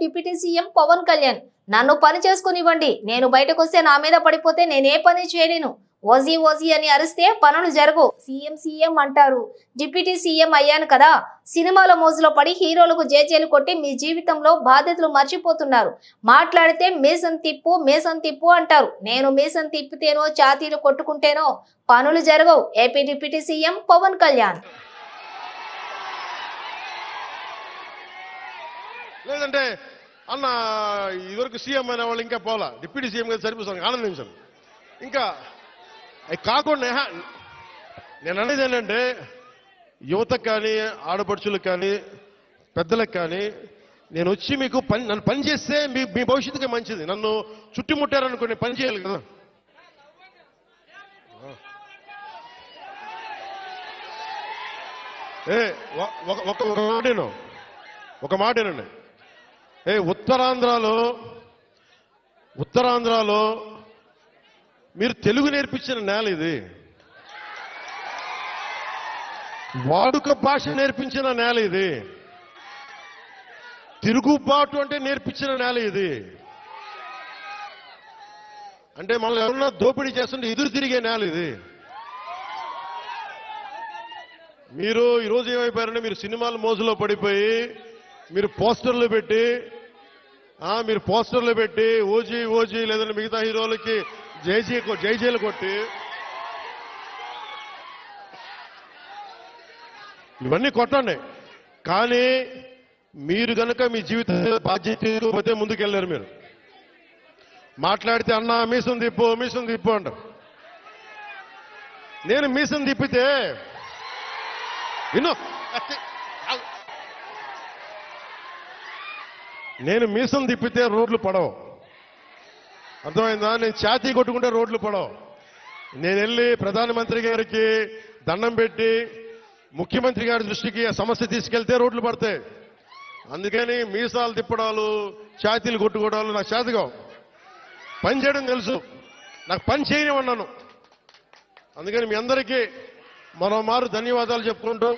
CM Pawan Kalyan. నన్ను పని చేసుకునివ్వండి. నేను బయటకు వస్తే నా మీద పడిపోతే నేనే పని చేయలేను. ఓజీ ఓజీ అని అరిస్తే పనులు జరగవు. సీఎం సీఎం అంటారు. డిప్యూటీ సీఎం అయ్యాను కదా. సినిమాల మోజులో పడి హీరోలకు జేజేలు కొట్టి మీ జీవితంలో బాధ్యతలు మర్చిపోతున్నారు. మాట్లాడితే మేసం తిప్పు మేసం తిప్పు అంటారు. నేను మేసం తిప్పితేనో ఛాతీలు కొట్టుకుంటేనో పనులు జరగవు. AP deputy CM Pawan Kalyan. లేదంటే అన్న ఇదివరకు సీఎం అయిన వాళ్ళు ఇంకా పోలా డిప్యూటీ సీఎం గారు సరిపోతాను ఆనందించాను ఇంకా అవి కాకుండా నేను అనేది ఏంటంటే యువతకు కానీ ఆడపడుచులకు కానీ పెద్దలకు కానీ నేను వచ్చి మీకు పని నన్ను పని చేస్తే మీ మీ భవిష్యత్తుకి మంచిది నన్ను చుట్టుముట్టారనుకోండి పని చేయాలి కదా ఏ ఒక ఒక ఒక మాటేను ఒక మాటేనండి ఏ ఉత్తరాంధ్రలో ఉత్తరాంధ్రలో మీరు తెలుగు నేర్పించిన నేల ఇది. వాడుక భాష నేర్పించిన నేల ఇది. తిరుగుబాటు అంటే నేర్పించిన నేల ఇది. అంటే మనల్ని ఎవరన్నా దోపిడీ చేస్తుంటే ఎదురు తిరిగే నేల ఇది. మీరు ఈరోజు ఏమైపోయారంటే మీరు సినిమాలు మోజులో పడిపోయి మీరు పోస్టర్లు పెట్టి మీరు పోస్టర్లు పెట్టి ఓజీ ఓజీ లేదంటే మిగతా హీరోలకి జైజీ జైజీలు కొట్టి. ఇవన్నీ కొట్టండి. కానీ మీరు కనుక మీ జీవితం బాధ్యత తీసుకోకపోతే ముందుకెళ్ళారు మీరు. మాట్లాడితే అన్నా మీసం తిప్పు మీసం తిప్పు అంట నేను మీసం తిప్పితే విను నేను మీసం తిప్పితే రోడ్లు పడవు. అర్థమైందా? నేను ఛాతీ కొట్టుకుంటే రోడ్లు పడవు. నేను వెళ్ళి ప్రధానమంత్రి గారికి దండం పెట్టి ముఖ్యమంత్రి గారి దృష్టికి ఆ సమస్య తీసుకెళ్తే రోడ్లు పడతాయి. అందుకని మీసాలు తిప్పడాలు ఛాతీలు కొట్టుకోవడాలు నాకు చేతగా పని చేయడం తెలుసు. నాకు పని చేయని ఉన్నాను అందుకని మీ అందరికీ మరో మారు ధన్యవాదాలు చెప్పుకుంటూ